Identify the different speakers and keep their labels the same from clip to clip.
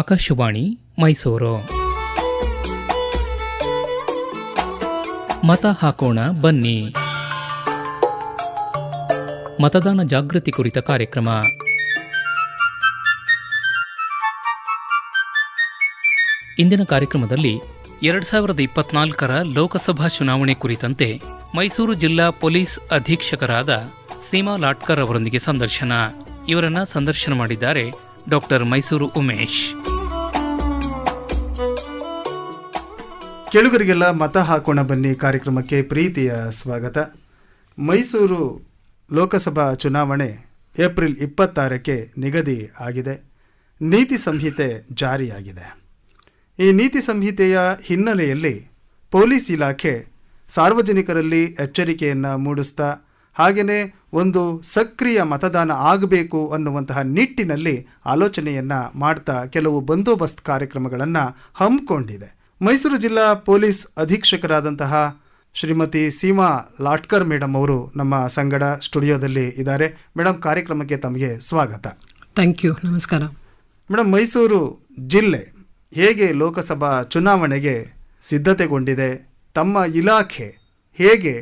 Speaker 1: ಆಕಾಶವಾಣಿ ಮೈಸೂರು. ಮತ ಹಾಕೋಣ ಬನ್ನಿ. ಮತದಾನ ಜಾಗೃತಿ ಕುರಿತ ಕಾರ್ಯಕ್ರಮ. ಇಂದಿನ ಕಾರ್ಯಕ್ರಮದಲ್ಲಿ ಎರಡ್ ಸಾವಿರದ ಇಪ್ಪತ್ನಾಲ್ಕರ ಲೋಕಸಭಾ ಚುನಾವಣೆ ಕುರಿತಂತೆ ಮೈಸೂರು ಜಿಲ್ಲಾ ಪೊಲೀಸ್ ಅಧೀಕ್ಷಕರಾದ ಸೀಮಾ ಲಾಟ್ಕರ್ ಅವರೊಂದಿಗೆ ಸಂದರ್ಶನ. ಇವರನ್ನ ಸಂದರ್ಶನ ಮಾಡಿದ್ದಾರೆ ಡಾಕ್ಟರ್ ಮೈಸೂರು ಉಮೇಶ್.
Speaker 2: ಕೆಳುಗರಿಗೆಲ್ಲ ಮತ ಹಾಕೋಣ ಬನ್ನಿ ಕಾರ್ಯಕ್ರಮಕ್ಕೆ ಪ್ರೀತಿಯ ಸ್ವಾಗತ. ಮೈಸೂರು ಲೋಕಸಭಾ ಚುನಾವಣೆ ಏಪ್ರಿಲ್ ಇಪ್ಪತ್ತಾರಕ್ಕೆ ನಿಗದಿ ಆಗಿದೆ. ನೀತಿ ಸಂಹಿತೆ ಜಾರಿಯಾಗಿದೆ. ಈ ನೀತಿ ಸಂಹಿತೆಯ ಹಿನ್ನೆಲೆಯಲ್ಲಿ ಪೊಲೀಸ್ ಇಲಾಖೆ ಸಾರ್ವಜನಿಕರಲ್ಲಿ ಎಚ್ಚರಿಕೆಯನ್ನು ಮೂಡಿಸ್ತಾ ಹಾಗೆಯೇ ಒಂದು ಸಕ್ರಿಯ ಮತದಾನ ಆಗಬೇಕು ಅನ್ನುವಂತಹ ನಿಟ್ಟಿನಲ್ಲಿ ಆಲೋಚನೆಯನ್ನು ಮಾಡ್ತಾ ಕೆಲವು ಬಂದೋಬಸ್ತ್ ಕಾರ್ಯಕ್ರಮಗಳನ್ನು ಹಮ್ಮಿಕೊಂಡಿದೆ. ಮೈಸೂರು ಜಿಲ್ಲಾ ಪೊಲೀಸ್ ಅಧೀಕ್ಷಕರಾದಂತಹ ಶ್ರೀಮತಿ ಸೀಮಾ ಲಾಟ್ಕರ್ ಮೇಡಮ್ ಅವರು ನಮ್ಮ ಸಂಗಡ ಸ್ಟುಡಿಯೋದಲ್ಲಿ ಇದ್ದಾರೆ. ಮೇಡಮ್ ಕಾರ್ಯಕ್ರಮಕ್ಕೆ ತಮಗೆ ಸ್ವಾಗತ.
Speaker 3: Thank you. ನಮಸ್ಕಾರ.
Speaker 2: ಮೇಡಮ್ ಮೈಸೂರು ಜಿಲ್ಲೆ ಹೇಗೆ ಲೋಕಸಭಾ ಚುನಾವಣೆಗೆ ಸಿದ್ಧತೆಗೊಂಡಿದೆ ತಮ್ಮ ಇಲಾಖೆ ಹೇಗೆ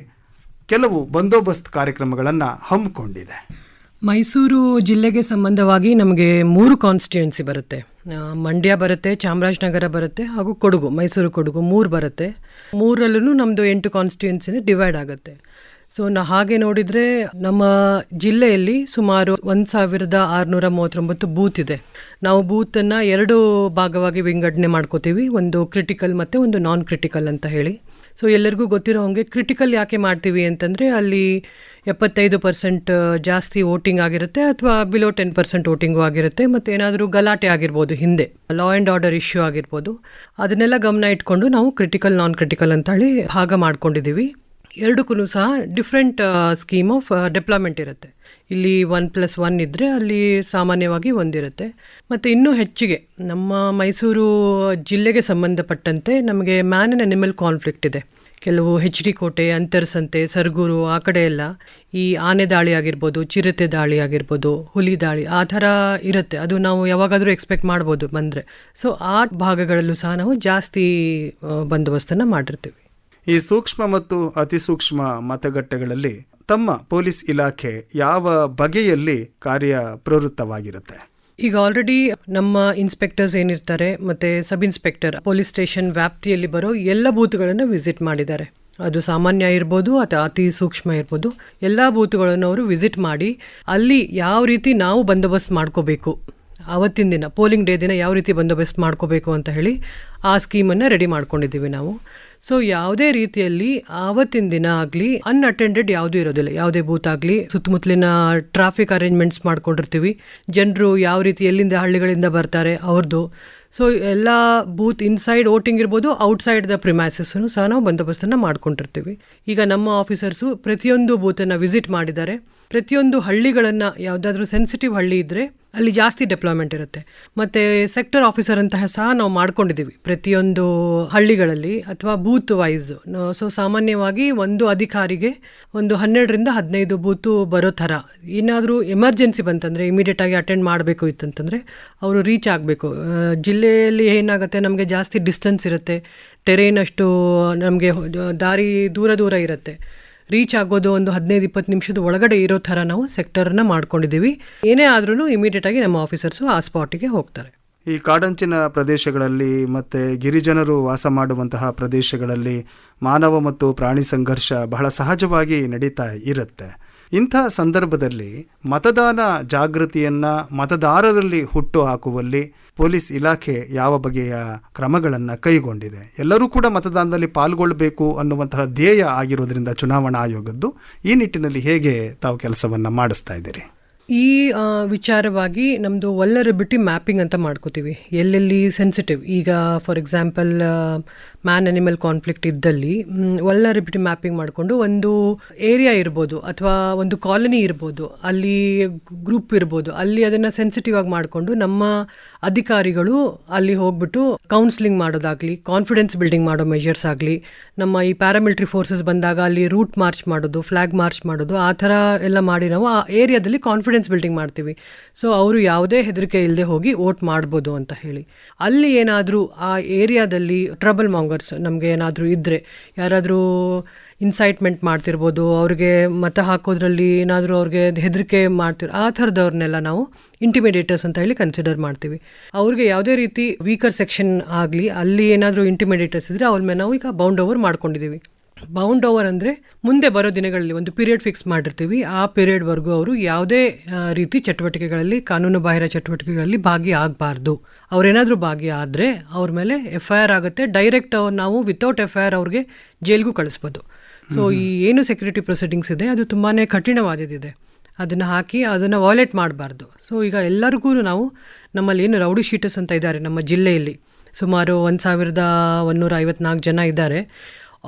Speaker 2: ಕೆಲವು ಬಂದೋಬಸ್ತ್ ಕಾರ್ಯಕ್ರಮಗಳನ್ನು ಹಮ್ಮಿಕೊಂಡಿದೆ?
Speaker 3: ಮೈಸೂರು ಜಿಲ್ಲೆಗೆ ಸಂಬಂಧವಾಗಿ ನಮಗೆ ಮೂರು ಕಾನ್ಸ್ಟಿಟ್ಯೂನ್ಸಿ ಬರುತ್ತೆ. ಮಂಡ್ಯ ಬರುತ್ತೆ, ಚಾಮರಾಜನಗರ ಬರುತ್ತೆ, ಹಾಗೂ ಕೊಡಗು, ಮೈಸೂರು, ಕೊಡಗು ಮೂರು ಬರುತ್ತೆ. ಮೂರಲ್ಲೂ ನಮ್ಮದು ಎಂಟು ಕಾನ್ಸ್ಟಿಟ್ಯೂನ್ಸಿನ ಡಿವೈಡ್ ಆಗುತ್ತೆ. ಸೊ ನಾ ಹಾಗೆ ನೋಡಿದರೆ ನಮ್ಮ ಜಿಲ್ಲೆಯಲ್ಲಿ ಸುಮಾರು ಒಂದು ಸಾವಿರದ ಆರುನೂರ ಮೂವತ್ತೊಂಬತ್ತು ಬೂತ್ ಇದೆ. ನಾವು ಬೂತನ್ನು ಎರಡು ಭಾಗವಾಗಿ ವಿಂಗಡಣೆ ಮಾಡ್ಕೋತೀವಿ, ಒಂದು ಕ್ರಿಟಿಕಲ್ ಮತ್ತು ಒಂದು ನಾನ್ ಕ್ರಿಟಿಕಲ್ ಅಂತ ಹೇಳಿ. ಸೊ ಎಲ್ಲರಿಗೂ ಗೊತ್ತಿರೋ ಹಾಗೆ ಕ್ರಿಟಿಕಲ್ ಯಾಕೆ ಮಾಡ್ತೀವಿ ಅಂತಂದರೆ ಅಲ್ಲಿ ಎಪ್ಪತ್ತೈದು ಪರ್ಸೆಂಟ್ ಜಾಸ್ತಿ ವೋಟಿಂಗ್ ಆಗಿರುತ್ತೆ ಅಥವಾ ಬಿಲೋ ಟೆನ್ ಪರ್ಸೆಂಟ್ ವೋಟಿಂಗು ಆಗಿರುತ್ತೆ ಮತ್ತು ಏನಾದರೂ ಗಲಾಟೆ ಆಗಿರ್ಬೋದು ಹಿಂದೆ ಲಾ ಆ್ಯಂಡ್ ಆರ್ಡರ್ ಇಶ್ಯೂ ಆಗಿರ್ಬೋದು. ಅದನ್ನೆಲ್ಲ ಗಮನ ಇಟ್ಕೊಂಡು ನಾವು ಕ್ರಿಟಿಕಲ್ ನಾನ್ ಕ್ರಿಟಿಕಲ್ ಅಂತೇಳಿ ಭಾಗ ಮಾಡ್ಕೊಂಡಿದ್ದೀವಿ. ಎರಡಕ್ಕೂ ಸಹ ಡಿಫ್ರೆಂಟ್ ಸ್ಕೀಮ್ ಆಫ್ ಡೆಪ್ಲಾಯ್ಮೆಂಟ್ ಇರುತ್ತೆ. ಇಲ್ಲಿ ಒನ್ ಪ್ಲಸ್ ಒನ್ ಇದ್ದರೆ ಅಲ್ಲಿ ಸಾಮಾನ್ಯವಾಗಿ ಒಂದಿರುತ್ತೆ. ಮತ್ತು ಇನ್ನೂ ಹೆಚ್ಚಿಗೆ ನಮ್ಮ ಮೈಸೂರು ಜಿಲ್ಲೆಗೆ ಸಂಬಂಧಪಟ್ಟಂತೆ ನಮಗೆ ಮ್ಯಾನ್ ಆ್ಯಂಡ್ ಅನಿಮಲ್ ಕಾನ್ಫ್ಲಿಕ್ಟ್ ಇದೆ. ಕೆಲವು ಹೆಚ್ ಡಿ ಕೋಟೆ ಅಂತರ್ಸಂತೆ, ಸರ್ಗೂರು ಆ ಕಡೆ ಎಲ್ಲ ಈ ಆನೆ ದಾಳಿ ಆಗಿರ್ಬೋದು, ಚಿರತೆ ದಾಳಿ ಆಗಿರ್ಬೋದು, ಹುಲಿ ದಾಳಿ ಆ ಥರ ಇರುತ್ತೆ. ಅದು ನಾವು ಯಾವಾಗಾದರೂ ಎಕ್ಸ್ಪೆಕ್ಟ್ ಮಾಡ್ಬೋದು ಬಂದರೆ. ಸೊ ಆ ಭಾಗಗಳಲ್ಲೂ ಸಹ ನಾವು ಜಾಸ್ತಿ ಬಂದೋಬಸ್ತನ್ನು ಮಾಡಿರ್ತೀವಿ.
Speaker 2: ಈ ಸೂಕ್ಷ್ಮ ಮತ್ತು ಅತಿ ಸೂಕ್ಷ್ಮ ಮತಗಟ್ಟೆಗಳಲ್ಲಿ ತಮ್ಮ ಪೊಲೀಸ್ ಇಲಾಖೆ ಯಾವ ಬಗೆಯಲ್ಲಿ ಕಾರ್ಯ ಪ್ರವೃತ್ತವಾಗಿರುತ್ತೆ?
Speaker 3: ಈಗ ಆಲ್ರೆಡಿ ನಮ್ಮ ಇನ್ಸ್ಪೆಕ್ಟರ್ಸ್ ಏನಿರ್ತಾರೆ ಮತ್ತು ಸಬ್ ಇನ್ಸ್ಪೆಕ್ಟರ್ ಪೊಲೀಸ್ ಸ್ಟೇಷನ್ ವ್ಯಾಪ್ತಿಯಲ್ಲಿ ಬರೋ ಎಲ್ಲ ಬೂತ್ಗಳನ್ನು ವಿಸಿಟ್ ಮಾಡಿದ್ದಾರೆ. ಅದು ಸಾಮಾನ್ಯ ಇರ್ಬೋದು ಅಥವಾ ಅತಿ ಸೂಕ್ಷ್ಮ ಇರ್ಬೋದು. ಎಲ್ಲ ಬೂತ್ಗಳನ್ನು ಅವರು ವಿಸಿಟ್ ಮಾಡಿ ಅಲ್ಲಿ ಯಾವ ರೀತಿ ನಾವು ಬಂದೋಬಸ್ತ್ ಮಾಡ್ಕೋಬೇಕು. ಆವತ್ತಿನ ದಿನ ಪೋಲಿಂಗ್ ಡೇ ದಿನ ಯಾವ ರೀತಿ ಬಂದೋಬಸ್ತ್ ಮಾಡ್ಕೋಬೇಕು ಅಂತ ಹೇಳಿ ಆ ಸ್ಕೀಮನ್ನು ರೆಡಿ ಮಾಡ್ಕೊಂಡಿದ್ದೀವಿ ನಾವು. ಸೊ ಯಾವುದೇ ರೀತಿಯಲ್ಲಿ ಆವತ್ತಿನ ದಿನ ಆಗಲಿ ಅನ್ಅಟೆಂಡೆಡ್ ಯಾವುದೂ ಇರೋದಿಲ್ಲ. ಯಾವುದೇ ಬೂತ್ ಆಗಲಿ, ಸುತ್ತಮುತ್ತಲಿನ ಟ್ರಾಫಿಕ್ ಅರೇಂಜ್ಮೆಂಟ್ಸ್ ಮಾಡ್ಕೊಂಡಿರ್ತೀವಿ. ಜನರು ಯಾವ ರೀತಿ ಎಲ್ಲಿಂದ ಹಳ್ಳಿಗಳಿಂದ ಬರ್ತಾರೆ ಅವ್ರದ್ದು ಸೊ ಎಲ್ಲ ಬೂತ್ ಇನ್ಸೈಡ್ ವೋಟಿಂಗ್ ಇರ್ಬೋದು ಔಟ್ಸೈಡ್ ದ ಪ್ರಿಮ್ಯಾಸಸ್ಸನ್ನು ಸಹ ನಾವು ಬಂದೋಬಸ್ತನ್ನು ಮಾಡ್ಕೊಂಡಿರ್ತೀವಿ. ಈಗ ನಮ್ಮ ಆಫೀಸರ್ಸು ಪ್ರತಿಯೊಂದು ಬೂತನ್ನು ವಿಸಿಟ್ ಮಾಡಿದ್ದಾರೆ. ಪ್ರತಿಯೊಂದು ಹಳ್ಳಿಗಳನ್ನು ಯಾವುದಾದ್ರೂ ಸೆನ್ಸಿಟಿವ್ ಹಳ್ಳಿ ಇದ್ದರೆ ಅಲ್ಲಿ ಜಾಸ್ತಿ ಡೆಪ್ಲಾಯ್ಮೆಂಟ್ ಇರುತ್ತೆ. ಮತ್ತು ಸೆಕ್ಟರ್ ಆಫೀಸರ್ ಅಂತಹ ಸಹ ನಾವು ಮಾಡ್ಕೊಂಡಿದ್ದೀವಿ. ಪ್ರತಿಯೊಂದು ಹಳ್ಳಿಗಳಲ್ಲಿ ಅಥವಾ ಬೂತ್ ವೈಸ್ ಸೊ ಸಾಮಾನ್ಯವಾಗಿ ಒಂದು ಅಧಿಕಾರಿಗೆ ಒಂದು ಹನ್ನೆರಡರಿಂದ ಹದಿನೈದು ಬೂತು ಬರೋ ಥರ. ಏನಾದರೂ ಎಮರ್ಜೆನ್ಸಿ ಬಂತಂದರೆ ಇಮಿಡಿಯೇಟಾಗಿ ಅಟೆಂಡ್ ಮಾಡಬೇಕು ಇತ್ತಂತಂದರೆ, ಅವರು ರೀಚ್ ಆಗಬೇಕು. ಜಿಲ್ಲೆಯಲ್ಲಿ ಏನಾಗುತ್ತೆ, ನಮಗೆ ಜಾಸ್ತಿ ಡಿಸ್ಟೆನ್ಸ್ ಇರುತ್ತೆ. ಟೆರೇನ್ ಅಷ್ಟು ನಮಗೆ ದಾರಿ ದೂರ ದೂರ ಇರುತ್ತೆ. ರೀಚ್ ಆಗೋದು ಒಂದು ಹದಿನೈದು, ಇಪ್ಪತ್ತು ನಿಮಿಷದ ಒಳಗಡೆ ಇರೋ ಥರ ನಾವು ಸೆಕ್ಟರ್ನ ಮಾಡ್ಕೊಂಡಿದ್ದೀವಿ. ಏನೇ ಆದ್ರೂ ಇಮಿಡಿಯೇಟಾಗಿ ನಮ್ಮ ಆಫೀಸರ್ಸು ಆ ಸ್ಪಾಟಿಗೆ ಹೋಗ್ತಾರೆ.
Speaker 2: ಈ ಕಾಡಂಚಿನ ಪ್ರದೇಶಗಳಲ್ಲಿ ಮತ್ತು ಗಿರಿಜನರು ವಾಸ ಮಾಡುವಂತಹ ಪ್ರದೇಶಗಳಲ್ಲಿ ಮಾನವ ಮತ್ತು ಪ್ರಾಣಿ ಸಂಘರ್ಷ ಬಹಳ ಸಹಜವಾಗಿ ನಡೀತಾ ಇರುತ್ತೆ. ಇಂಥ ಸಂದರ್ಭದಲ್ಲಿ ಮತದಾನ ಜಾಗೃತಿಯನ್ನು ಮತದಾರರಲ್ಲಿ ಹುಟ್ಟು ಹಾಕುವಲ್ಲಿ ಪೊಲೀಸ್ ಇಲಾಖೆ ಯಾವ ಬಗೆಯ ಕ್ರಮಗಳನ್ನು ಕೈಗೊಂಡಿದೆ. ಎಲ್ಲರೂ ಕೂಡ ಮತದಾನದಲ್ಲಿ ಪಾಲ್ಗೊಳ್ಳಬೇಕು ಅನ್ನುವಂತಹ ಧ್ಯೇಯ ಆಗಿರೋದ್ರಿಂದ ಚುನಾವಣಾ ಆಯೋಗದ್ದು ಈ ನಿಟ್ಟಿನಲ್ಲಿ ಹೇಗೆ ತಾವು ಕೆಲಸವನ್ನು ಮಾಡಿಸ್ತಾ ಇದ್ದೀರಿ?
Speaker 3: ಈ ವಿಚಾರವಾಗಿ ನಮ್ಮದು ವಲ್ಲರಬಿಟಿ ಮ್ಯಾಪಿಂಗ್ ಅಂತ ಮಾಡ್ಕೋತೀವಿ. ಎಲ್ಲೆಲ್ಲಿ ಸೆನ್ಸಿಟಿವ್ ಈಗ for example man animal conflict ಇದ್ದಲ್ಲಿ ಒಲ್ಲರಿಬಿಟಿ ಮ್ಯಾಪಿಂಗ್ ಮಾಡಿಕೊಂಡು ಒಂದು ಏರಿಯಾ ಇರ್ಬೋದು ಅಥವಾ ಒಂದು ಕಾಲನಿ ಇರ್ಬೋದು, ಅಲ್ಲಿ ಗ್ರೂಪ್ ಇರ್ಬೋದು, ಅಲ್ಲಿ ಅದನ್ನು ಸೆನ್ಸಿಟಿವ್ ಆಗಿ ಮಾಡಿಕೊಂಡು ನಮ್ಮ ಅಧಿಕಾರಿಗಳು ಅಲ್ಲಿ ಹೋಗ್ಬಿಟ್ಟು ಕೌನ್ಸಿಲಿಂಗ್ ಮಾಡೋದಾಗಲಿ ಕಾನ್ಫಿಡೆನ್ಸ್ ಬಿಲ್ಡಿಂಗ್ ಮಾಡೋ ಮೆಷರ್ಸ್ ಆಗಲಿ, ನಮ್ಮ ಈ ಪ್ಯಾರಾಮಿಲ್ಟ್ರಿ ಫೋರ್ಸಸ್ ಬಂದಾಗ ಅಲ್ಲಿ ರೂಟ್ ಮಾರ್ಚ್ ಮಾಡೋದು ಫ್ಲಾಗ್ ಮಾರ್ಚ್ ಮಾಡೋದು, ಆ ಥರ ಎಲ್ಲ ಮಾಡಿ ನಾವು ಆ ಏರಿಯಾದಲ್ಲಿ ಕಾನ್ಫಿಡೆನ್ಸ್ ಬಿಲ್ಡಿಂಗ್ ಮಾಡ್ತೀವಿ. ಸೊ ಅವರು ಯಾವುದೇ ಹೆದರಿಕೆ ಇಲ್ಲದೆ ಹೋಗಿ ವೋಟ್ ಮಾಡ್ಬೋದು ಅಂತ ಹೇಳಿ. ಅಲ್ಲಿ ಏನಾದರೂ ಆ ಏರಿಯಾದಲ್ಲಿ ಟ್ರಬಲ್ ಮಾಂಗರ್ಸ್ ನಮಗೆ ಏನಾದರೂ ಇದ್ದರೆ ಯಾರಾದರೂ ಇನ್ಸೈಟ್ಮೆಂಟ್ ಮಾಡ್ತಿರ್ಬೋದು, ಅವ್ರಿಗೆ ಮತ ಹಾಕೋದ್ರಲ್ಲಿ ಏನಾದರೂ ಅವ್ರಿಗೆ ಹೆದರಿಕೆ ಮಾಡ್ತಿರೋ, ಆ ಥರದವ್ರನ್ನೆಲ್ಲ ನಾವು ಇಂಟಿಮಿಡೇಟರ್ಸ್ ಅಂತ ಹೇಳಿ ಕನ್ಸಿಡರ್ ಮಾಡ್ತೀವಿ. ಅವ್ರಿಗೆ ಯಾವುದೇ ರೀತಿ ವೀಕರ್ ಸೆಕ್ಷನ್ ಆಗಲಿ, ಅಲ್ಲಿ ಏನಾದರೂ ಇಂಟಿಮಿಡೇಟರ್ಸ್ ಇದ್ದರೆ ಅವ್ರ ಮೇಲೆ ನಾವು ಈಗ ಬೌಂಡ್ ಓವರ್ ಮಾಡ್ಕೊಂಡಿದ್ದೀವಿ ಬೌಂಡ್ ಓವರ್ ಅಂದರೆ ಮುಂದೆ ಬರೋ ದಿನಗಳಲ್ಲಿ ಒಂದು ಪೀರಿಯಡ್ ಫಿಕ್ಸ್ ಮಾಡಿರ್ತೀವಿ. ಆ ಪೀರಿಯಡ್ವರೆಗೂ ಅವರು ಯಾವುದೇ ರೀತಿ ಚಟುವಟಿಕೆಗಳಲ್ಲಿ ಕಾನೂನು ಬಾಹಿರ ಚಟುವಟಿಕೆಗಳಲ್ಲಿ ಭಾಗಿಯಾಗಬಾರ್ದು. ಅವರೇನಾದರೂ ಭಾಗಿಯಾದರೆ ಅವ್ರ ಮೇಲೆ ಎಫ್ ಐ ಆರ್ ಆಗುತ್ತೆ ಡೈರೆಕ್ಟ್ ನಾವು ವಿತೌಟ್ ಎಫ್ ಐ ಆರ್ ಅವ್ರಿಗೆ ಜೈಲ್ಗೂ ಕಳಿಸ್ಬೋದು. ಸೊ ಈ ಏನು ಸೆಕ್ಯೂರಿಟಿ ಪ್ರೊಸೀಡಿಂಗ್ಸ್ ಇದೆ ಅದು ತುಂಬಾ ಕಠಿಣವಾದದಿದೆ ಅದನ್ನು ಹಾಕಿ ಅದನ್ನು ವಾಲೆಟ್ ಮಾಡಬಾರ್ದು. ಸೊ ಈಗ ಎಲ್ಲರಿಗೂ ನಾವು ನಮ್ಮಲ್ಲಿ ಏನು ರೌಡಿ ಶೀಟರ್ಸ್ ಅಂತ ಇದ್ದಾರೆ ನಮ್ಮ ಜಿಲ್ಲೆಯಲ್ಲಿ. ಸುಮಾರು ಒಂದು ಸಾವಿರದ ಒಂದೂರ ಐವತ್ನಾಲ್ಕು ಜನ ಇದ್ದಾರೆ.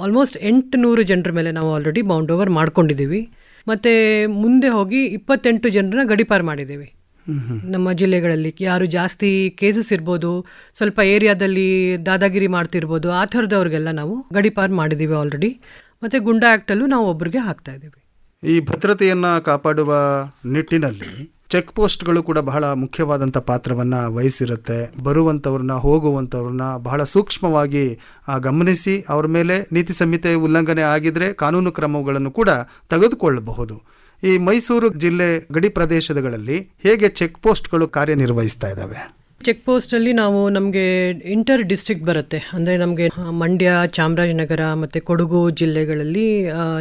Speaker 3: ಆಲ್ಮೋಸ್ಟ್ ಎಂಟು ನೂರು ಜನರ ಮೇಲೆ ನಾವು ಆಲ್ರೆಡಿ ಬೌಂಡ್ ಓವರ್ ಮಾಡ್ಕೊಂಡಿದ್ದೀವಿ. ಮತ್ತು ಮುಂದೆ ಹೋಗಿ ಇಪ್ಪತ್ತೆಂಟು ಜನರನ್ನ ಗಡಿಪಾರು ಮಾಡಿದ್ದೀವಿ. ನಮ್ಮ ಜಿಲ್ಲೆಗಳಲ್ಲಿ ಯಾರು ಜಾಸ್ತಿ ಕೇಸಸ್ ಇರ್ಬೋದು ಸ್ವಲ್ಪ ಏರಿಯಾದಲ್ಲಿ ದಾದಾಗಿರಿ ಮಾಡ್ತಿರ್ಬೋದು ಆ ಥರದವ್ರಿಗೆಲ್ಲ ನಾವು ಗಡಿಪಾರು ಮಾಡಿದ್ದೀವಿ ಆಲ್ರೆಡಿ ಮತ್ತು ಗುಂಡಾ ಆ್ಯಕ್ಟಲ್ಲೂ ನಾವು ಒಬ್ಬರಿಗೆ ಹಾಕ್ತಾ ಇದ್ದೀವಿ.
Speaker 2: ಈ ಭದ್ರತೆಯನ್ನು ಕಾಪಾಡುವ ನಿಟ್ಟಿನಲ್ಲಿ ಚೆಕ್ ಪೋಸ್ಟ್ಗಳು ಕೂಡ ಬಹಳ ಮುಖ್ಯವಾದಂಥ ಪಾತ್ರವನ್ನು ವಹಿಸಿರುತ್ತೆ. ಬರುವಂಥವ್ರನ್ನ, ಹೋಗುವಂಥವ್ರನ್ನ ಬಹಳ ಸೂಕ್ಷ್ಮವಾಗಿ ಗಮನಿಸಿ ಅವ್ರ ಮೇಲೆ ನೀತಿ ಸಂಹಿತೆ ಉಲ್ಲಂಘನೆ ಆಗಿದ್ರೆ ಕಾನೂನು ಕ್ರಮಗಳನ್ನು ಕೂಡ ತೆಗೆದುಕೊಳ್ಳಬಹುದು. ಈ ಮೈಸೂರು ಜಿಲ್ಲೆ ಗಡಿ ಪ್ರದೇಶಗಳಲ್ಲಿ ಹೇಗೆ ಚೆಕ್ ಪೋಸ್ಟ್ಗಳು ಕಾರ್ಯನಿರ್ವಹಿಸ್ತಾ ಇದ್ದಾವೆ?
Speaker 3: ಚೆಕ್ ಪೋಸ್ಟಲ್ಲಿ ನಾವು ನಮಗೆ ಇಂಟರ್ ಡಿಸ್ಟ್ರಿಕ್ಟ್ ಬರುತ್ತೆ. ಅಂದರೆ ನಮಗೆ ಮಂಡ್ಯ, ಚಾಮರಾಜನಗರ ಮತ್ತು ಕೊಡಗು ಜಿಲ್ಲೆಗಳಲ್ಲಿ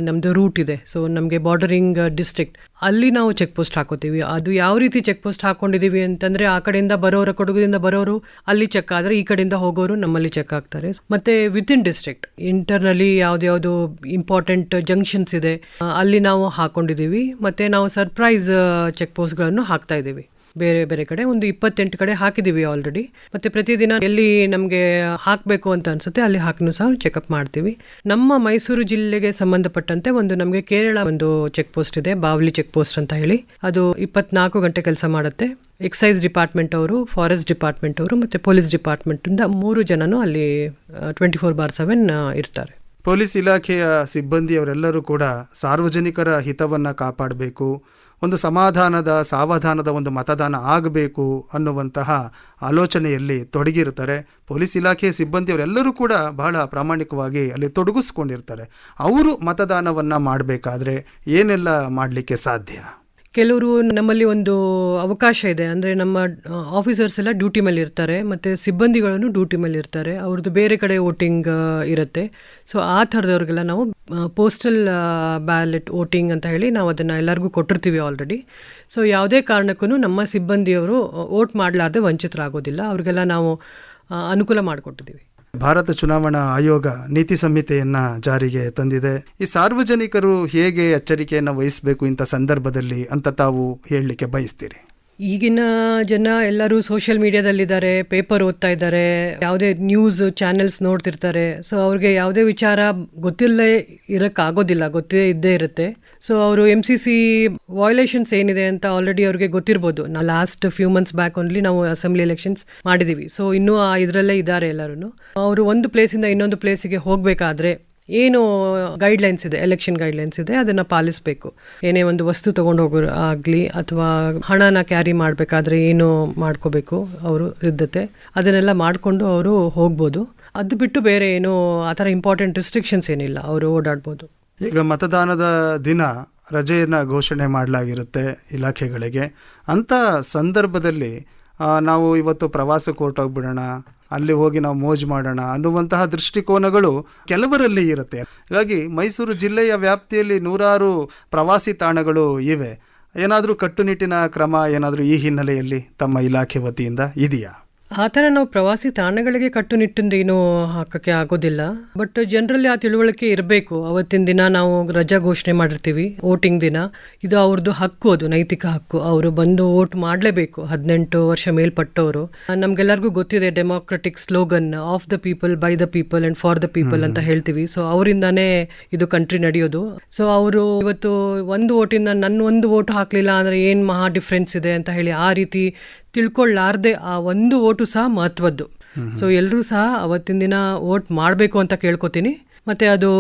Speaker 3: ನಮ್ಮದು ರೂಟ್ ಇದೆ. ಸೊ ನಮಗೆ ಬಾರ್ಡರಿಂಗ್ ಡಿಸ್ಟ್ರಿಕ್ಟ್ ಅಲ್ಲಿ ನಾವು ಚೆಕ್ ಪೋಸ್ಟ್ ಹಾಕೋತೀವಿ. ಅದು ಯಾವ ರೀತಿ ಚೆಕ್ ಪೋಸ್ಟ್ ಹಾಕೊಂಡಿದ್ದೀವಿ ಅಂತಂದರೆ, ಆ ಕಡೆಯಿಂದ ಬರೋರು, ಕೊಡಗುದಿಂದ ಬರೋರು ಅಲ್ಲಿ ಚೆಕ್ ಆದರೆ ಈ ಕಡೆಯಿಂದ ಹೋಗೋರು ನಮ್ಮಲ್ಲಿ ಚೆಕ್ ಆಗ್ತಾರೆ. ಮತ್ತು ವಿತಿನ್ ಡಿಸ್ಟ್ರಿಕ್ಟ್ ಇಂಟರ್ನಲ್ಲಿ ಯಾವುದ್ಯಾವುದು ಇಂಪಾರ್ಟೆಂಟ್ ಜಂಕ್ಷನ್ಸ್ ಇದೆ ಅಲ್ಲಿ ನಾವು ಹಾಕೊಂಡಿದ್ದೀವಿ ಮತ್ತು ನಾವು ಸರ್ಪ್ರೈಸ್ ಚೆಕ್ ಪೋಸ್ಟ್ಗಳನ್ನು ಹಾಕ್ತಾ ಇದ್ದೀವಿ ಬೇರೆ ಬೇರೆ ಕಡೆ ಒಂದು ಇಪ್ಪತ್ತೆಂಟು ಕಡೆ ಹಾಕಿದ್ದೀವಿ ಆಲ್ರೆಡಿ ಮತ್ತು ಪ್ರತಿದಿನ ಎಲ್ಲಿ ನಮಗೆ ಹಾಕಬೇಕು ಅಂತ ಅನ್ಸುತ್ತೆ ಅಲ್ಲಿ ಹಾಕಿನೂ ಸಹ ಚೆಕಪ್ ಮಾಡ್ತೀವಿ. ನಮ್ಮ ಮೈಸೂರು ಜಿಲ್ಲೆಗೆ ಸಂಬಂಧಪಟ್ಟಂತೆ ಒಂದು ನಮಗೆ ಕೇರಳ ಒಂದು ಚೆಕ್ ಪೋಸ್ಟ್ ಇದೆ, ಬಾವಲಿ ಚೆಕ್ ಪೋಸ್ಟ್ ಅಂತ ಹೇಳಿ. ಅದು ಇಪ್ಪತ್ನಾಲ್ಕು ಗಂಟೆ ಕೆಲಸ ಮಾಡುತ್ತೆ. ಎಕ್ಸೈಸ್ ಡಿಪಾರ್ಟ್ಮೆಂಟ್ ಅವರು ಫಾರೆಸ್ಟ್ ಡಿಪಾರ್ಟ್ಮೆಂಟ್ ಅವರು ಮತ್ತು ಪೊಲೀಸ್ ಡಿಪಾರ್ಟ್ಮೆಂಟಿಂದ ಮೂರು ಜನನು ಅಲ್ಲಿ ಟ್ವೆಂಟಿ ಫೋರ್ ಬಾರ್ ಸೆವೆನ್ ಇರ್ತಾರೆ.
Speaker 2: ಪೊಲೀಸ್ ಇಲಾಖೆಯ ಸಿಬ್ಬಂದಿಯವರೆಲ್ಲರೂ ಕೂಡ ಸಾರ್ವಜನಿಕರ ಹಿತವನ್ನು ಕಾಪಾಡಬೇಕು, ಒಂದು ಸಮಾಧಾನದ, ಸಾವಧಾನದ ಒಂದು ಮತದಾನ ಆಗಬೇಕು ಅನ್ನುವಂತಹ ಆಲೋಚನೆಯಲ್ಲಿ ತೊಡಗಿರ್ತಾರೆ ಪೊಲೀಸ್ ಇಲಾಖೆಯ ಸಿಬ್ಬಂದಿಯವರೆಲ್ಲರೂ ಕೂಡ ಬಹಳ ಪ್ರಾಮಾಣಿಕವಾಗಿ ಅಲ್ಲಿ ತೊಡಗಿಸ್ಕೊಂಡಿರ್ತಾರೆ. ಅವರು ಮತದಾನವನ್ನು ಮಾಡಬೇಕಾದ್ರೆ ಏನೆಲ್ಲ ಮಾಡಲಿಕ್ಕೆ ಸಾಧ್ಯ?
Speaker 3: ಕೆಲವರು ನಮ್ಮಲ್ಲಿ ಒಂದು ಅವಕಾಶ ಇದೆ. ಅಂದರೆ ನಮ್ಮ ಆಫೀಸರ್ಸ್ ಎಲ್ಲ ಡ್ಯೂಟಿ ಮೇಲೆ ಇರ್ತಾರೆ. ಮತ್ತು ಸಿಬ್ಬಂದಿಗಳನ್ನು ಡ್ಯೂಟಿ ಮೇಲೆ ಇರ್ತಾರೆ. ಅವ್ರದ್ದು ಬೇರೆ ಕಡೆ ವೋಟಿಂಗ್ ಇರುತ್ತೆ. ಸೊ ಆ ಥರದವ್ರಿಗೆಲ್ಲ ನಾವು ಪೋಸ್ಟಲ್ ಬ್ಯಾಲೆಟ್ ವೋಟಿಂಗ್ ಅಂತ ಹೇಳಿ ನಾವು ಅದನ್ನು ಎಲ್ಲರಿಗೂ ಕೊಟ್ಟಿರ್ತೀವಿ ಆಲ್ರೆಡಿ ಸೊ ಯಾವುದೇ ಕಾರಣಕ್ಕೂ ನಮ್ಮ ಸಿಬ್ಬಂದಿಯವರು ವೋಟ್ ಮಾಡಲಾರ್ದೆ ವಂಚಿತರಾಗೋದಿಲ್ಲ. ಅವ್ರಿಗೆಲ್ಲ ನಾವು ಅನುಕೂಲ ಮಾಡಿಕೊಟ್ಟಿದ್ದೀವಿ.
Speaker 2: ಭಾರತ ಚುನಾವಣಾ ಆಯೋಗ ನೀತಿ ಸಂಹಿತೆಯನ್ನ ಜಾರಿಗೆ ತಂದಿದೆ. ಈ ಸಾರ್ವಜನಿಕರು ಹೇಗೆ ಎಚ್ಚರಿಕೆಯನ್ನು ವಹಿಸಬೇಕು ಇಂಥ ಸಂದರ್ಭದಲ್ಲಿ ಅಂತ ತಾವು ಹೇಳಲಿಕ್ಕೆ ಬಯಸ್ತೀರಿ?
Speaker 3: ಈಗಿನ ಜನ ಎಲ್ಲರೂ ಸೋಷಿಯಲ್ ಮೀಡಿಯಾದಲ್ಲಿದ್ದಾರೆ ಪೇಪರ್ ಓದ್ತಾ ಇದ್ದಾರೆ, ಯಾವುದೇ ನ್ಯೂಸ್ ಚಾನೆಲ್ಸ್ ನೋಡ್ತಿರ್ತಾರೆ. ಸೊ ಅವ್ರಿಗೆ ಯಾವುದೇ ವಿಚಾರ ಗೊತ್ತಿಲ್ಲದೆ ಇರೋಕ್ಕಾಗೋದಿಲ್ಲ, ಗೊತ್ತೇ ಇದ್ದೇ ಇರುತ್ತೆ. ಸೊ ಅವರು ಎಂ ಸಿ ಸಿ ವಾಯ್ಲೇಷನ್ಸ್ ಏನಿದೆ ಅಂತ ಆಲ್ರೆಡಿ ಅವ್ರಿಗೆ ಗೊತ್ತಿರ್ಬೋದು. ನಾವು last few months back only ನಾವು ಅಸೆಂಬ್ಲಿ ಎಲೆಕ್ಷನ್ಸ್ ಮಾಡಿದ್ದೀವಿ ಸೊ ಇನ್ನೂ ಆ ಇದರಲ್ಲೇ ಇದ್ದಾರೆ ಎಲ್ಲರೂ ಅವರು ಒಂದು ಪ್ಲೇಸಿಂದ ಇನ್ನೊಂದು ಪ್ಲೇಸಿಗೆ ಹೋಗಬೇಕಾದ್ರೆ ಏನು ಗೈಡ್ಲೈನ್ಸ್ ಇದೆ ಎಲೆಕ್ಷನ್ ಗೈಡ್ಲೈನ್ಸ್ ಇದೆ, ಅದನ್ನು ಪಾಲಿಸಬೇಕು. ಏನೇ ಒಂದು ವಸ್ತು ತೊಗೊಂಡು ಹೋಗೋ ಆಗಲಿ ಅಥವಾ ಹಣನ ಕ್ಯಾರಿ ಮಾಡಬೇಕಾದ್ರೆ ಏನು ಮಾಡ್ಕೋಬೇಕು ಅವರು ಸಿದ್ಧತೆ ಅದನ್ನೆಲ್ಲ ಮಾಡಿಕೊಂಡು ಅವರು ಹೋಗ್ಬೋದು. ಅದು ಬಿಟ್ಟು ಬೇರೆ ಏನು ಆ ಥರ ಇಂಪಾರ್ಟೆಂಟ್ ರಿಸ್ಟ್ರಿಕ್ಷನ್ಸ್ ಏನಿಲ್ಲ. ಅವರು ಓಡಾಡ್ಬೋದು.
Speaker 2: ಈಗ ಮತದಾನದ ದಿನ ರಜೆಯನ್ನು ಘೋಷಣೆ ಮಾಡಲಾಗಿರುತ್ತೆ ಇಲಾಖೆಗಳಿಗೆ. ಅಂಥ ಸಂದರ್ಭದಲ್ಲಿ ನಾವು ಇವತ್ತು ಪ್ರವಾಸಕ್ಕೆ ಹೊರಟೋಗ್ಬಿಡೋಣ ಅಲ್ಲಿ ಹೋಗಿ ನಾವು ಮೋಜು ಮಾಡೋಣ ಅನ್ನುವಂತಹ ದೃಷ್ಟಿಕೋನಗಳು ಕೆಲವರಲ್ಲಿ ಇರುತ್ತೆ. ಹಾಗಾಗಿ ಮೈಸೂರು ಜಿಲ್ಲೆಯ ವ್ಯಾಪ್ತಿಯಲ್ಲಿ ನೂರಾರು ಪ್ರವಾಸಿ ತಾಣಗಳು ಇವೆ. ಏನಾದರೂ ಕಟ್ಟುನಿಟ್ಟಿನ ಕ್ರಮ ಏನಾದರೂ ಈ ಹಿನ್ನೆಲೆಯಲ್ಲಿ ತಮ್ಮ ಇಲಾಖೆ ವತಿಯಿಂದ ಇದೆಯಾ?
Speaker 3: ಆ ಥರ ನಾವು ಪ್ರವಾಸಿ ತಾಣಗಳಿಗೆ ಕಟ್ಟುನಿಟ್ಟಿಂದ ಏನೂ ಹಾಕೋಕ್ಕೆ ಆಗೋದಿಲ್ಲ. ಬಟ್ ಜನರಲ್ಲಿ ಆ ತಿಳುವಳಿಕೆ ಇರಬೇಕು. ಅವತ್ತಿನ ದಿನ ನಾವು ರಜಾ ಘೋಷಣೆ ಮಾಡಿರ್ತೀವಿ ವೋಟಿಂಗ್ ದಿನ. ಇದು ಅವ್ರದ್ದು ಹಕ್ಕು ಅದು ನೈತಿಕ ಹಕ್ಕು. ಅವರು ಬಂದು ವೋಟ್ ಮಾಡಲೇಬೇಕು ಹದಿನೆಂಟು ವರ್ಷ ಮೇಲ್ಪಟ್ಟವರು. ನಮಗೆಲ್ಲರಿಗೂ ಗೊತ್ತಿದೆ democratic slogan of the people by the people and for the people ಅಂತ ಹೇಳ್ತೀವಿ. ಸೊ ಅವರಿಂದಾನೇ ಇದು ಕಂಟ್ರಿ ನಡೆಯೋದು. ಸೊ ಅವರು ಇವತ್ತು ಒಂದು ವೋಟಿಂದ ನನ್ನ ಒಂದು ವೋಟ್ ಹಾಕಲಿಲ್ಲ ಅಂದರೆ ಏನು ಮಹಾ ಡಿಫ್ರೆನ್ಸ್ ಇದೆ ಅಂತ ಹೇಳಿ ಆ ರೀತಿ ತಿಳ್ಕೊಳ್ಳಾರ್ದೆ ಆ ಒಂದು ಓಟು ಸಹ ಮಹತ್ವದ್ದು. ಸೊ ಎಲ್ಲರೂ ಸಹ ಅವತ್ತಿನ ದಿನ ಓಟ್ ಮಾಡಬೇಕು ಅಂತ ಕೇಳ್ಕೊತೀನಿ. ಮತ್ತು ಅದು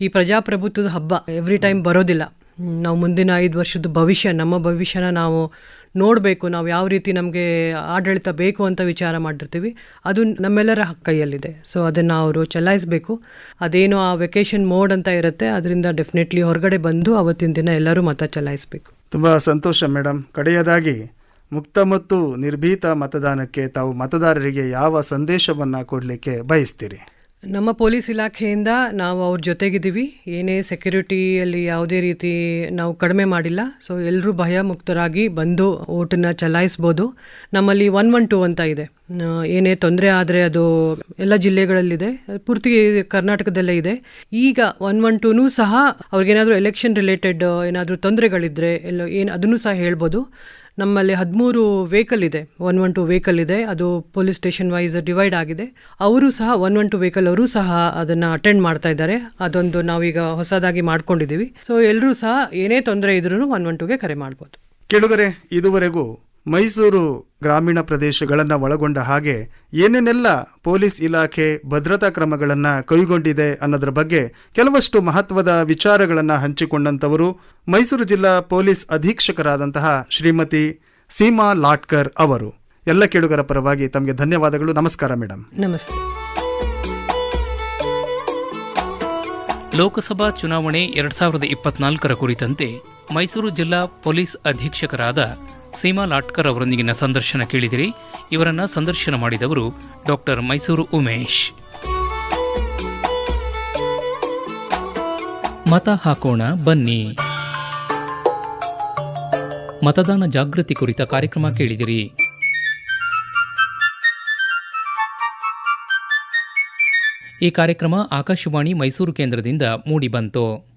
Speaker 3: ಈ ಪ್ರಜಾಪ್ರಭುತ್ವದ ಹಬ್ಬ ಎವ್ರಿ ಟೈಮ್ ಬರೋದಿಲ್ಲ. ನಾವು ಮುಂದಿನ ಐದು ವರ್ಷದ ಭವಿಷ್ಯ, ನಮ್ಮ ಭವಿಷ್ಯನ ನಾವು ನೋಡಬೇಕು, ನಾವು ಯಾವ ರೀತಿ ನಮಗೆ ಆಡಳಿತ ಬೇಕು ಅಂತ ವಿಚಾರ ಮಾಡಿರ್ತೀವಿ. ಅದು ನಮ್ಮೆಲ್ಲರ ಕೈಯಲ್ಲಿದೆ. ಸೊ ಅದನ್ನು ಅವರು ಚಲಾಯಿಸಬೇಕು. ಅದೇನು ಆ ವೆಕೇಶನ್ ಮೋಡ್ ಅಂತ ಇರುತ್ತೆ. ಅದರಿಂದ ಡೆಫಿನೆಟ್ಲಿ ಹೊರಗಡೆ ಬಂದು ಅವತ್ತಿನ ದಿನ ಎಲ್ಲರೂ ಮತ ಚಲಾಯಿಸಬೇಕು.
Speaker 2: ತುಂಬ ಸಂತೋಷ ಮೇಡಮ್ ಕಡೆಯದಾಗಿ ಮುಕ್ತ ಮತ್ತು ನಿರ್ಭೀತ ಮತದಾನಕ್ಕೆ ತಾವು ಮತದಾರರಿಗೆ ಯಾವ ಸಂದೇಶವನ್ನು ಕೊಡಲಿಕ್ಕೆ ಬಯಸ್ತೀರಿ?
Speaker 3: ನಮ್ಮ ಪೊಲೀಸ್ ಇಲಾಖೆಯಿಂದ ನಾವು ಅವ್ರ ಜೊತೆಗಿದ್ದೀವಿ. ಏನೇ ಸೆಕ್ಯೂರಿಟಿಯಲ್ಲಿ ಯಾವುದೇ ರೀತಿ ನಾವು ಕಡಿಮೆ ಮಾಡಿಲ್ಲ. ಸೊ ಎಲ್ಲರೂ ಭಯ ಮುಕ್ತರಾಗಿ ಬಂದು ಓಟನ್ನು ಚಲಾಯಿಸ್ಬೋದು. ನಮ್ಮಲ್ಲಿ ಒನ್ ಒನ್ ಟು ಅಂತ ಇದೆ. ಏನೇ ತೊಂದರೆ ಆದರೆ ಅದು ಎಲ್ಲ ಜಿಲ್ಲೆಗಳಲ್ಲಿದೆ. ಪೂರ್ತಿ ಕರ್ನಾಟಕದಲ್ಲೇ ಇದೆ. ಈಗ ಒನ್ ಒನ್ ಟೂನೂ ಸಹ ಅವ್ರಿಗೇನಾದರೂ ಎಲೆಕ್ಷನ್ ರಿಲೇಟೆಡ್ ಏನಾದರೂ ತೊಂದರೆಗಳಿದ್ದರೆ ಎಲ್ಲ ಏನು ಅದನ್ನು ಸಹ ಹೇಳ್ಬೋದು. ನಮ್ಮಲ್ಲಿ ಹದಿಮೂರು ವೆಹಿಕಲ್ ಇದೆ ಒನ್ ಒನ್ ಟು ವೆಹಿಕಲ್ ಇದೆ, ಅದು ಪೊಲೀಸ್ ಸ್ಟೇಷನ್ ವೈಸ್ ಡಿವೈಡ್ ಆಗಿದೆ. ಅವರು ಸಹ ಒನ್ ಒನ್ ಟು ವೆಹಿಕಲ್ ಅವರು ಸಹ ಅದನ್ನು ಅಟೆಂಡ್ ಮಾಡ್ತಾ ಇದ್ದಾರೆ. ಅದೊಂದು ನಾವೀಗ ಹೊಸದಾಗಿ ಮಾಡ್ಕೊಂಡಿದ್ದೀವಿ. ಸೊ ಎಲ್ಲರೂ ಸಹ ಏನೇ ತೊಂದರೆ ಇದ್ರೂ ಒನ್ ಒನ್ ಟುಗೆ ಕರೆ ಮಾಡ್ಬೋದು.
Speaker 2: ಕೆಳಗರೆ, ಇದುವರೆಗೂ ಮೈಸೂರು ಗ್ರಾಮೀಣ ಪ್ರದೇಶಗಳನ್ನು ಒಳಗೊಂಡ ಹಾಗೆ ಏನೇನೆಲ್ಲ ಪೊಲೀಸ್ ಇಲಾಖೆ ಭದ್ರತಾ ಕ್ರಮಗಳನ್ನು ಕೈಗೊಂಡಿದೆ ಅನ್ನೋದ್ರ ಬಗ್ಗೆ ಕೆಲವಷ್ಟು ಮಹತ್ವದ ವಿಚಾರಗಳನ್ನು ಹಂಚಿಕೊಂಡಂಥವರು ಮೈಸೂರು ಜಿಲ್ಲಾ ಪೊಲೀಸ್ ಅಧೀಕ್ಷಕರಾದಂತಹ ಶ್ರೀಮತಿ ಸೀಮಾ ಲಾಟ್ಕರ್ ಅವರು. ಎಲ್ಲ ಕೇಳುಗರ ಪರವಾಗಿ ತಮಗೆ ಧನ್ಯವಾದಗಳು. ನಮಸ್ಕಾರ ಮೇಡಮ್
Speaker 3: ನಮಸ್ತೆ.
Speaker 1: ಲೋಕಸಭಾ ಚುನಾವಣೆ ಎರಡ್ ಸಾವಿರದ ಇಪ್ಪತ್ನಾಲ್ಕರ ಕುರಿತಂತೆ ಮೈಸೂರು ಜಿಲ್ಲಾ ಪೊಲೀಸ್ ಅಧೀಕ್ಷಕರಾದ ಸೀಮಾ ಲಾಟ್ಕರ್ ಅವರೊಂದಿಗಿನ ಸಂದರ್ಶನ ಕೇಳಿದಿರಿ. ಇವರನ್ನು ಸಂದರ್ಶನ ಮಾಡಿದವರು ಡಾಕ್ಟರ್ ಮೈಸೂರು ಉಮೇಶ್. ಮತ ಹಾಕೋಣ, ಬನ್ನಿ. ಮತದಾನ ಜಾಗೃತಿ ಕುರಿತ ಕಾರ್ಯಕ್ರಮ ಕೇಳಿದಿರಿ. ಈ ಕಾರ್ಯಕ್ರಮ ಆಕಾಶವಾಣಿ ಮೈಸೂರು ಕೇಂದ್ರದಿಂದ ಮೂಡಿಬಂತು.